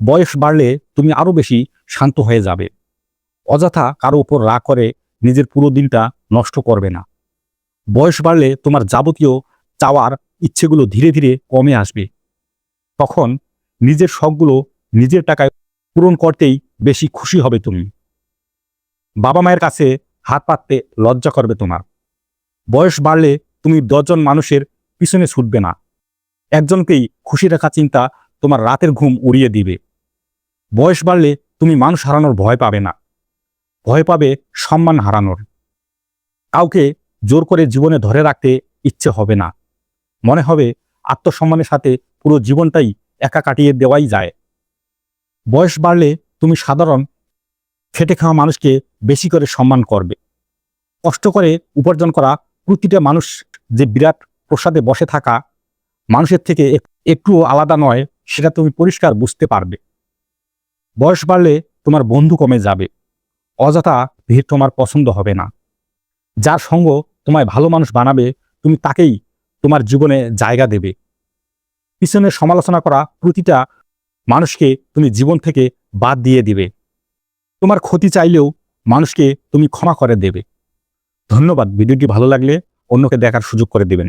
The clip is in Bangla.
বয়স বাড়লে তুমি আরও বেশি শান্ত হয়ে যাবে। অযথা কারও উপর রাগ করে নিজের পুরো দিনটা নষ্ট করবে না। বয়স বাড়লে তোমার যাবতীয় চাওয়ার ইচ্ছেগুলো ধীরে ধীরে কমে আসবে। তখন নিজের শখগুলো নিজের টাকায় পূরণ করতেই বেশি খুশি হবে তুমি। বাবা মায়ের কাছে হাত পাততে লজ্জা করবে তোমার। বয়স বাড়লে তুমি দশজন মানুষের পিছনে ছুটবে না। একজনকেই খুশি রাখা চিন্তা তোমার রাতের ঘুম উড়িয়ে দিবে। বয়স বাড়লে তুমি মানুষ হারানোর ভয় পাবে না। ভয় পাবে সম্মান হারানোর। কাউকে জোর করে জীবনে ধরে রাখতে ইচ্ছে হবে না। মনে হবে আত্মসম্মানের সাথে পুরো জীবনটাই একা কাটিয়ে দেওয়াই যায়। বয়স বাড়লে তুমি সাধারণ খেটে খাওয়া মানুষকে বেশি করে সম্মান করবে। কষ্ট করে উপার্জন করা প্রতিটা মানুষ যে বিরাট প্রসাদে বসে থাকা, মানুষের থেকে এক- একটুও আলাদা নয় সেটা তুমি পরিষ্কার বুঝতে পারবে। বয়স বাড়লে তোমার বন্ধু কমে যাবে। অযথা ভিড় তোমার পছন্দ হবে না। যার সঙ্গ তোমায় ভালো মানুষ বানাবে, তুমি তাকেই তোমার জীবনে জায়গা দেবে। পিছনে সমালোচনা করা প্রতিটা মানুষকে তুমি জীবন থেকে বাদ দিয়ে দিবে। তোমার ক্ষতি চাইলেও মানুষকে তুমি ক্ষমা করে দেবে। ধন্যবাদ। ভিডিওটি ভালো লাগলে অন্যকে দেখার সুযোগ করে দেবেন।